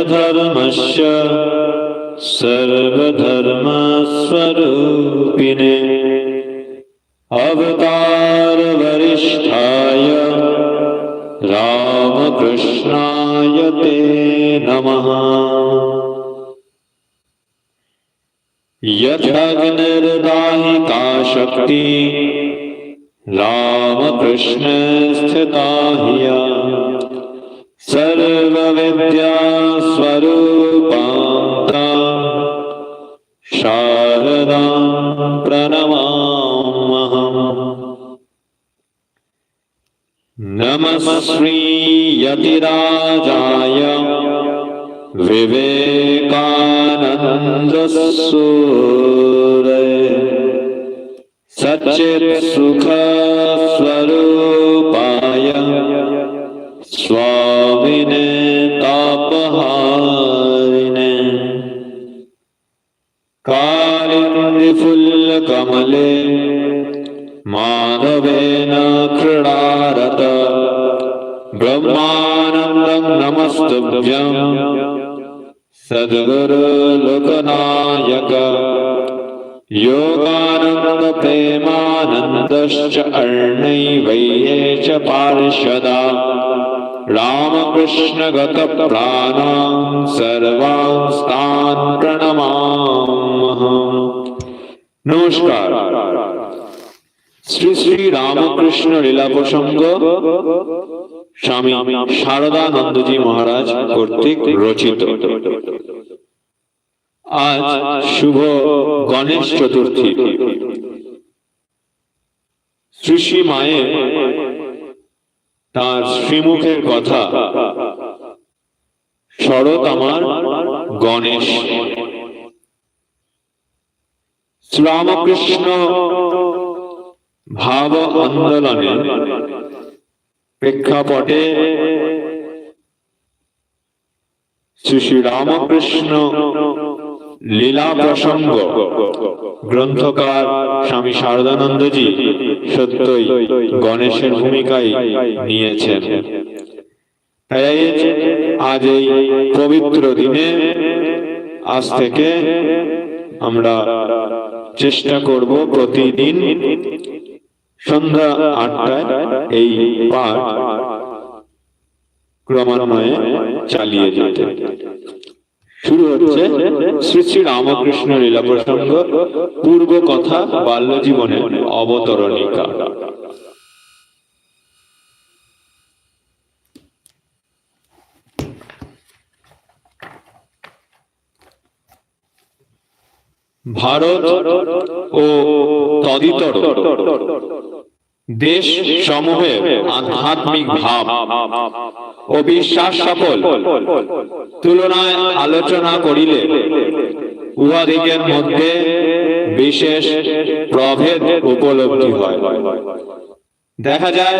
धर्मस्य सर्वधर्मस्वरूपिणे। अवतारवरिष्ठाय रामकृष्णाय ते नमः। यथाग्निर्दाहिका शक्ति रामकृष्ण स्थिता ह्य सर्वविद्यास्वरूपां शारदां प्रणमामहम् नमः श्रीयतिराजाय विवेकानन्दसूरे सच्चित् सुखस्वरूपाय स्वामिने तापहारिणे। कालिन् विफुल्लकमले मानवेन कृणारत ब्रह्मानन्दं नमस्तव्यम् सद्गुरुलोकनायक योगानन्दप्रेमानन्दश्च अर्णै वै च पार्षदा। रामकृष्णगतप्राणां सर्वांस्तान् प्रणमामः নমস্কার শ্রী শ্রী রামকৃষ্ণ লীলা প্রসঙ্গ স্বামী শারদানন্দজি মহারাজ কর্তৃক রচিত আজ শুভ গণেশ চতুর্থী শ্রী শ্রী মায়ের তার শ্রীমুখের কথা। শরৎ আমার গণেশ। শ্রীরামকৃষ্ণ ভাব আন্দোলনে প্রেক্ষাপটে শ্রী শ্রী রামকৃষ্ণ লীলা প্রসঙ্গ গ্রন্থকার স্বামী শারদানন্দজি সত্যই গণেশের ভূমিকায় নিয়েছেন। আজ এই পবিত্র দিনে আজ থেকে আমরা চেষ্টা করব প্রতিদিন সন্ধ্যা আটটায় এই পাঠ ক্রমান্বয়ে চালিয়ে যেতে। শুরু হচ্ছে শ্রী শ্রী রামকৃষ্ণ লীলা প্রসঙ্গ পূর্ব কথা বাল্য জীবনের অবতরণিকা। ভারত ও তদিতর দেশ সমূহে আধ্যাত্মিক ভাব ও বিশ্বাস সকল তুলনায় আলোচনা করিলে উহাদিকের মধ্যে বিশেষ প্রভেদ উপলব্ধি হয়। দেখা যায়,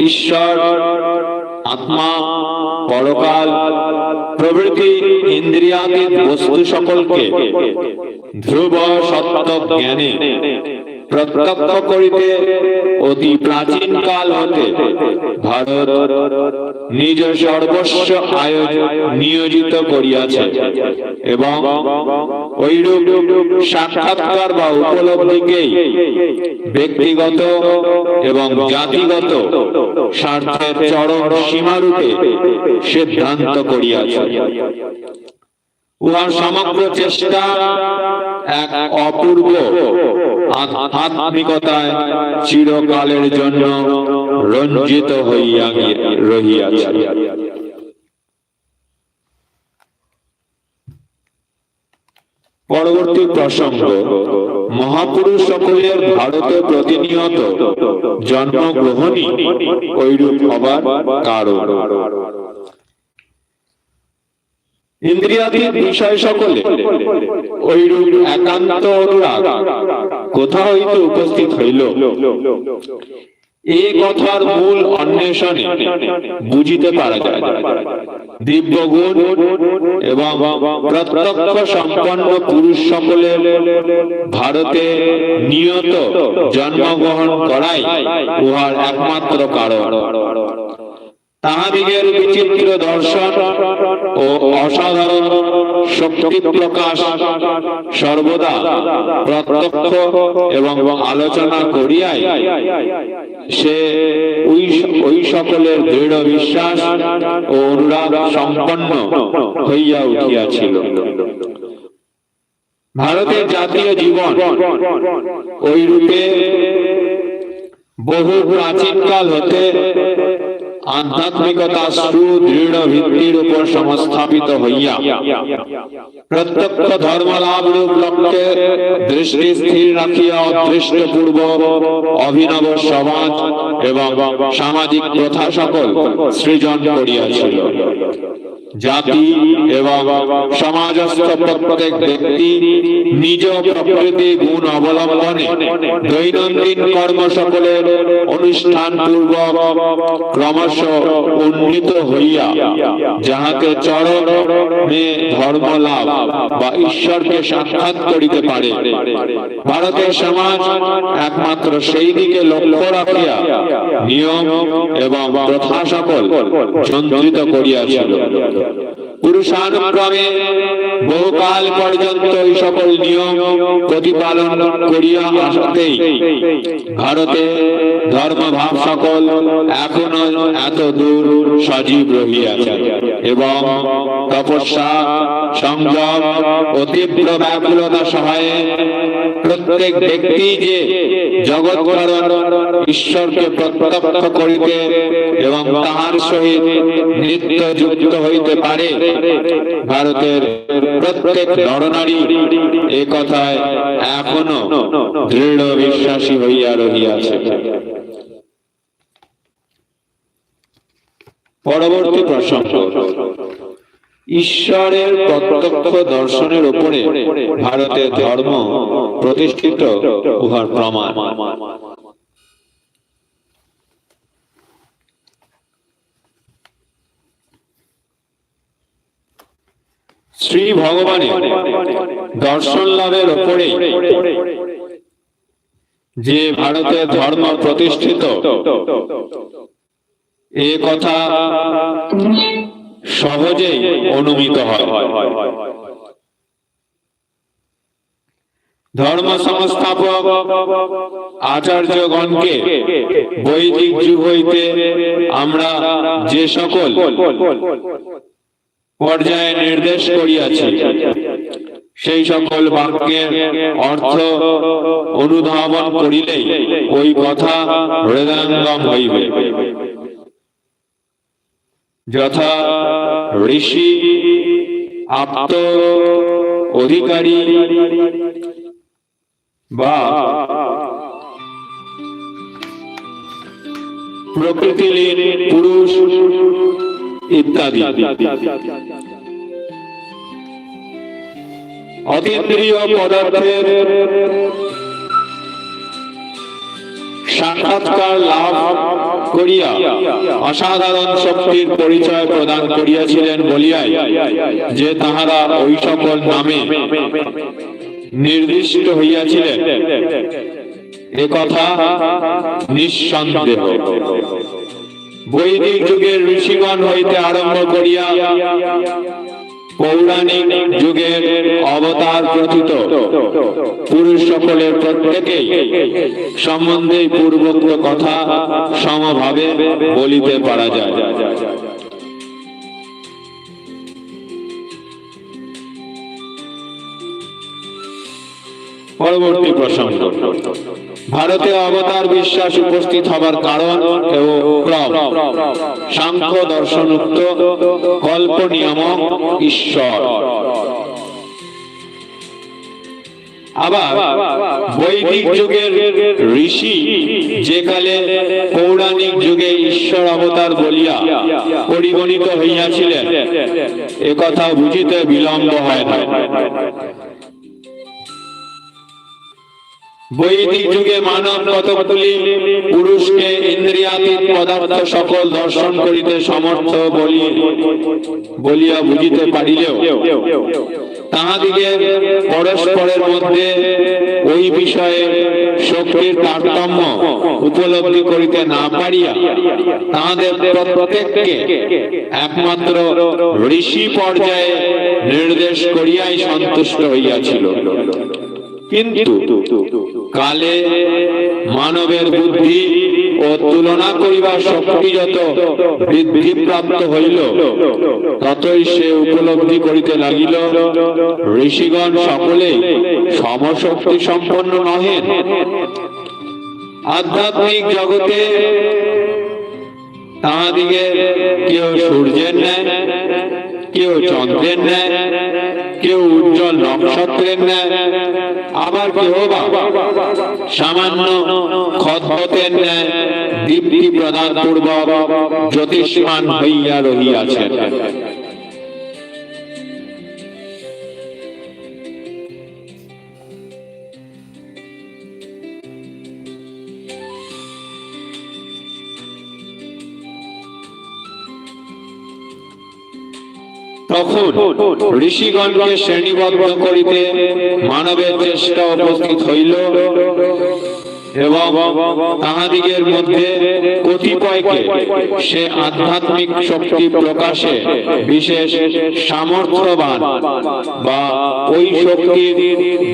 ঈশ্বর, আত্মা, পরকাল, প্রভৃতি ইন্দ্রিয়াতীত বস্তু সকলকে ধ্রুব সত্য জ্ঞানে প্রত্যক্ষ করিতে অতি প্রাচীন কাল হতে ভারত নিজ সর্বস্ব আয়োজন নিয়োজিত করিয়াছে এবং ওইরূপ সাক্ষাৎকার বা উপলব্ধিকেই ব্যক্তিগত এবং জাতিগত স্বার্থের চরম সীমারূপে সিদ্ধান্ত করিয়াছে। উহার সমগ্র চেষ্টা এক অপূর্ব আধ্যাত্মিকতায় চিরকালের জন্য রঞ্জিত হইয়া রহিয়াছে। পরবর্তী প্রসঙ্গ, মহাপুরুষ সকলের ভারতে প্রতিনিয়ত জন্মগ্রহণই ঐরূপ হবার কারণ। বিষয় সকলে, ঐরূপ একান্ত অনুরাগ হইতে উপস্থিত হইল। কথার মূল অন্বেষণে বুঝিতে পারা যায়। দিব্য গুণ এবং প্রত্যক্ষ সম্পন্ন পুরুষ সকলে ভারতে নিয়ত জন্মগ্রহণ করাই উহার একমাত্র কারণ। তাহাদিগের বিচিত্র দর্শন ও অসাধারণ শক্তি প্রকাশ সর্বদা প্রত্যক্ষ এবং আলোচনা করিয়াই সে ওই সকলের দৃঢ় বিশ্বাস ও অনুরাগ সম্পন্ন হইয়া উঠিয়াছিল। ভারতের জাতীয় জীবন ওই রূপে বহু প্রাচীনকাল হতে আধ্যাত্মিকতা সুদৃঢ় ভিত্তির উপর সংস্থাপিত হইয়া। প্রত্যক্ষ ধর্ম লাভ রূপ লক্ষ্যে দৃষ্টি স্থির রাখিয়া অদৃষ্ট পূর্ব অভিনব সমাজ এবং সামাজিক প্রথা সকল সৃজন করিয়াছিল। জাতি এবং সমাজস্থ প্রত্যেক ব্যক্তি নিজ প্রকৃতি গুণ অবলম্বনে দৈনন্দিন কর্ম সকলের অনুষ্ঠান পূর্বক ক্রমশ উন্নীত হইয়া যাহাকে চরণে ধর্ম লাভ বা ঈশ্বরকে সাক্ষাৎ করিতে পারে। ভারতের সমাজ একমাত্র সেই দিকে লক্ষ্য রাখিয়া নিয়ম এবং প্রথা সকল সঞ্চিত করিয়াছিল। together. পুরুষানুক্রমে বহুকাল পর্যন্ত এই সকল নিয়ম প্রতিপালন করিয়া আসাতেই ভারতে ধর্মভাব সকল এখনও এত দূর সজীব রহিয়াছে এবং তপস্যা, সংযম ও তীব্র ব্যাকুলতা সহায়ে প্রত্যেক ব্যক্তি যে জগৎ ঈশ্বরকে প্রত্যক্ষ করিতে এবং তাহার সহিত নিত্য যুক্ত হইতে পারে ভারতের প্রত্যেক নরনারী এ কথায় এখনও দৃঢ় বিশ্বাসী হইয়া রহিয়াছে। পরবর্তী প্রসঙ্গ। ঈশ্বরের প্রত্যক্ষ দর্শনের উপরে ভারতের ধর্ম প্রতিষ্ঠিত উহার প্রমাণ। শ্রী ভগবানের দর্শন লাভের উপরে যে ভারতের ধর্ম প্রতিষ্ঠিত, এ কথা সহজেই অনুমিত হয়। ধর্ম সংস্থাপক আচার্যগণকে বৈদিক যুগ হইতে আমরা যে সকল পর্যায়ে নির্দেশ করিয়াছি। সেই সকল বাক্যের অর্থ অনুধাবন করিলেই ওই কথা হৃদয়ঙ্গম হইবে। যথা ঋষি, আপ্ত অধিকারী বা প্রকৃতিলীন পুরুষ ইত্যাদি। অতীন্দ্রিয় পদার্থের সাক্ষাৎকার লাভ করিয়া অসাধারণ শক্তির পরিচয় প্রদান করিয়াছিলেন বলিয়াই যে তাহারা ওই সকল নামে নির্দিষ্ট হইয়াছিলেন। এ কথা নিঃসন্দেহ। বৈদিক যুগের ঋষিগণ হইতে আরম্ভ করিয়া পৌরাণিক যুগের অবতার প্রথিত। পুরুষ সকলের প্রত্যেকেই সম্বন্ধে পূর্বোক্ত কথা সমভাবে বলিতে পারা যায়। পরবর্তী প্রসঙ্গ। ভারতে অবতার বিশ্বাস উপস্থিত হবার কারণ এবং ক্রম। সাংখ্য কল্প নিয়ামক ঈশ্বর। আবার বৈদিক যুগের ঋষি যেকালে পৌরাণিক যুগে ঈশ্বর অবতার বলিয়া পরিগণিত হইয়াছিলেন একথা বুঝিতে বিলম্ব হয় না বৈদিক যুগে মানব কতকগুলি পুরুষকে ইন্দ্রিয়াতীত পদার্থ সকল দর্শন করিতে সমর্থ বলি বলিয়া বুঝিতে পারিলেও, তাহাদিগের পরস্পরের মধ্যে ওই বিষয়ে শক্তির তারতম্য উপলব্ধি করিতে না পারিয়া, তাহাদের প্রত্যেককে একমাত্র ঋষি পর্যায়ে নির্দেশ করিয়াই সন্তুষ্ট হইয়াছিল। কিন্তু কালে মানবের বুদ্ধি ও তুলনা করিবার শক্তি যত বৃদ্ধি প্রাপ্ত হইল, ততই সে উপলব্ধি করিতে লাগিল। ঋষিগণ সকলে সমশক্তি সম্পন্ন নহেন। আধ্যাত্মিক জগতে তাহাদিকে কেউ সূর্যের ন্যায়, কেউ চন্দ্রের ন্যায় কেউ উজ্জ্বল নক্ষত্রের ন্যায়, আবার কেউ বা সামান্য খদ্ভতের ন্যায় দীপ্তি প্রদান পূর্বক জ্যোতিষ্মান হইয়া রহিয়াছেন। তখন ঋষিগণকে শ্রেণীবদ্ধ করিতে মানবের চেষ্টা উপস্থিত হইল তাহাদিগের মধ্যে কতিপয়কে সে আধ্যাত্মিক শক্তি প্রকাশে বিশেষ সামর্থ্যবান বা ওই শক্তির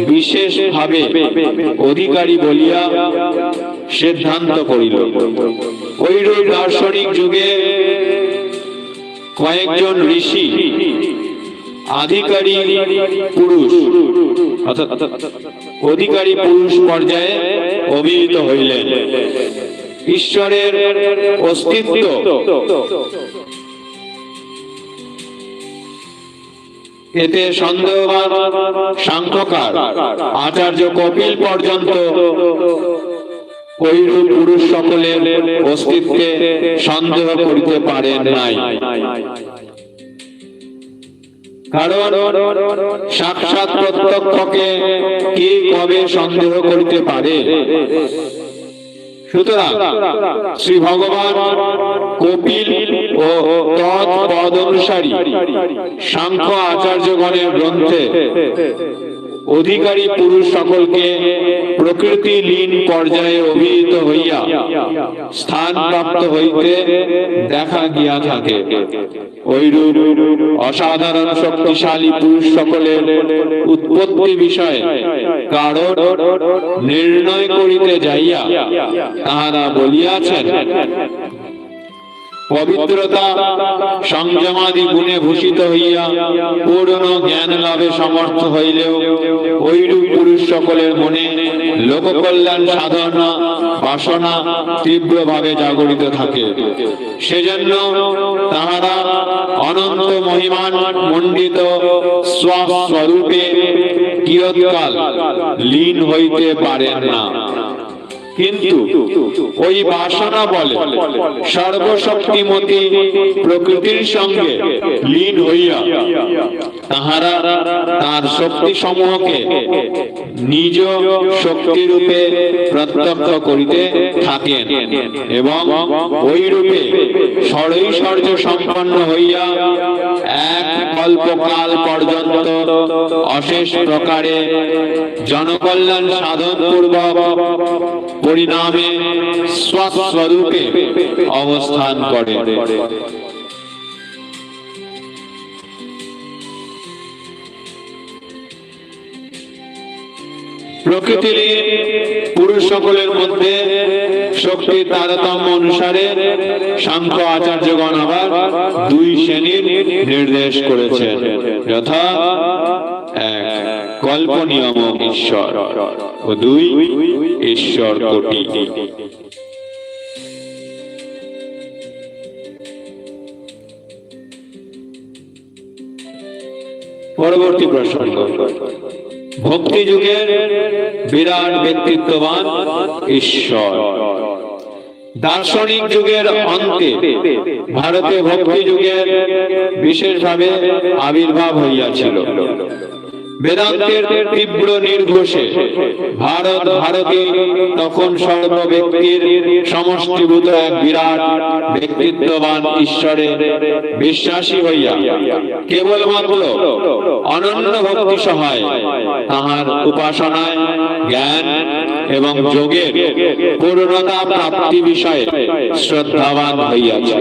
বিশেষ ভাবে অধিকারী বলিয়া সিদ্ধান্ত করিল। ওইরূপ দার্শনিক যুগে কয়েকজন ঋষি আধিকারী পুরুষ। অধিকারী পুরুষ পর্যায়ে অভিহিত হইলেন। ঈশ্বরের অস্তিত্ব। এতে সন্দেহবান সাংখ্যকার, আচার্য কপিল পর্যন্ত ঐরূপ পুরুষ সকলের অস্তিত্বে সন্দেহ করিতে পারেন নাই। কারণ সাক্ষাৎ প্রত্যক্ষকে কে কবে সন্দেহ করিতে পারে? শ্রী ভগবান কপিল ও তৎপদ অনুসারী, সাংখ্য আচার্যগণের গ্রন্থে অধিকারী পুরুষ সকলকে প্রকৃতি লীন পর্যায়ে অভিহিত হইয়া স্থান প্রাপ্ত হইতে দেখা গিয়া থাকে। ওইরূপ অসাধারণ শক্তিশালী পুরুষ সকলের উৎপত্তি বিষয়ে কারণ নির্ণয় করিতে যাইয়া তাহারা বলিয়াছেন পবিত্রতা, সংযমাদি গুণে ভূষিত হইয়া পূর্ণ জ্ঞান লাভে সমর্থ হইলেও ঐরূপ পুরুষ সকলের মনে লোক কল্যাণ সাধনা, বাসনা তীব্রভাবে জাগরিত থাকে। সেজন্য তাহারা অনন্ত মহিমান মণ্ডিত স্বস্বরূপে কিয়ৎকাল লীন হইতে পারেন না। কিন্তু ওই বাসনা বলে, সর্বশক্তিমতী প্রকৃতির সঙ্গে লীন হইয়া তাহারা তার শক্তি সমূহকে নিজ শক্তি রূপে প্রত্যক্ষ করিতে থাকেন এবং ওই রূপে ষড়ৈশ্বর্য সম্পন্ন হইয়া এক কল্পকাল পর্যন্ত অশেষ প্রকারে জনকল্যাণ সাধন পূর্বক পরিণামে স্বস্বরূপে অবস্থান করে। প্রকৃতির পুরুষ সকলের মধ্যে শক্তির তারতম্য অনুসারে সাংখ্য আচার্যগণ আবার দুই শ্রেণির নির্দেশ করেছেন যথা এক কল্প নিয়ামক ঈশ্বর ও দুই, ঈশ্বর কোটি। পরবর্তী প্রসঙ্গ ভক্তি যুগের বিরাট ব্যক্তিত্ববান ঈশ্বর। দার্শনিক যুগের অন্তে, ভারতে ভক্তি যুগের বিশেষভাবে আবির্ভাব হইয়াছিল। বেদান্তের তীব্র নির্ঘোষে ভারত ভারতী তখন সর্ব ব্যক্তির সমষ্টিভূত এক বিরাট ব্যক্তিত্ববান ঈশ্বরে বিশ্বাসী হইয়া কেবলমাত্র অনন্য ভক্তি সহায় তাহার উপাসনায় জ্ঞান এবং যোগের পূর্ণতা প্রাপ্তি বিষয়ে শ্রদ্ধাবান হইয়াছে।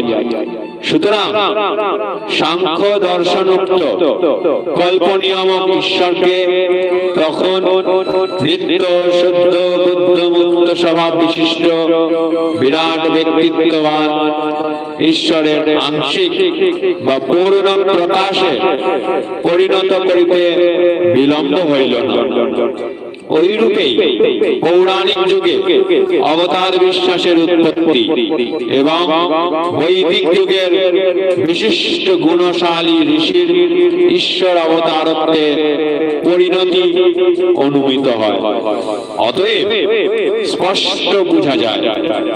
সুতরাং সাংখ্য দর্শনোক্ত কল্পনিয়মক ঈশ্বরকে তখন নিত্য শুদ্ধ স্বভাব বিশিষ্ট বিরাট ব্যক্তিত্ববান ঈশ্বরের আংশিক বা পূর্ণ প্রকাশে পরিণত করিতে বিলম্ব হইল না। পৌরাণিক যুগে অবতার বিশ্বাসের উৎপত্তি এবং বৈদিক যুগের বিশিষ্ট গুণশালী ঋষির ঈশ্বর অবতারত্বে পরিণতি অনুমিত হয়। অতএব স্পষ্ট বোঝা যায়,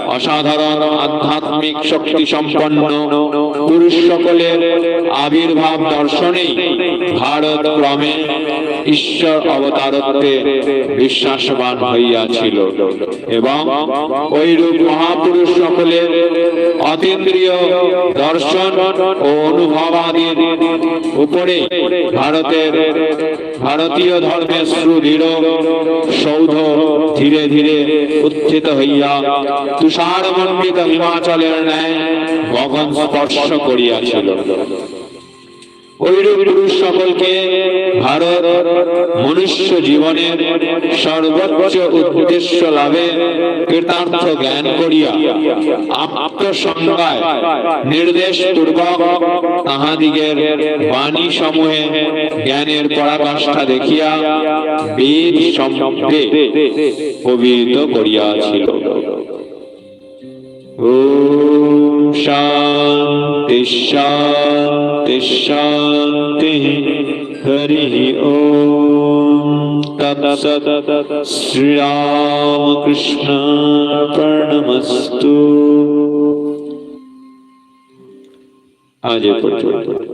অসাধারণ আধ্যাত্মিক শক্তি সম্পন্ন পুরুষ সকলের আবির্ভাব দর্শনেই ভারত ক্রমে ঈশ্বর অবতারত্বে বিশ্বাসবান হইয়াছিল এবং ওইরূপ মহাপুরুষ সকলের অতীন্দ্রিয় দর্শন ও অনুভবাদির উপরে ভারতের ভারতীয় ধর্মের সুদৃঢ় সৌধ ধীরে ধীরে উত্থিত হইয়া তুষার মন্ডিত হিমাচলের ন্যায় গগন স্পর্শ করিয়াছিল। সকলকে ভারত মনুষ্য জীবনের সর্বোচ্চ উদ্দেশ্য লাভে কৃতার্থ জ্ঞান করিয়া আত্মসংজ্ঞায় নির্দেশ পূর্বক তাহাদিগের বাণী সমূহে জ্ঞানের পরাকাষ্ঠা দেখিয়া বীর সম্বন্ধে অভিহিত করিয়াছিল। ও সা शांति शांति हरि ओ तत्सत श्री राम कृष्ण प्रणमस्तु। आज पढ़ो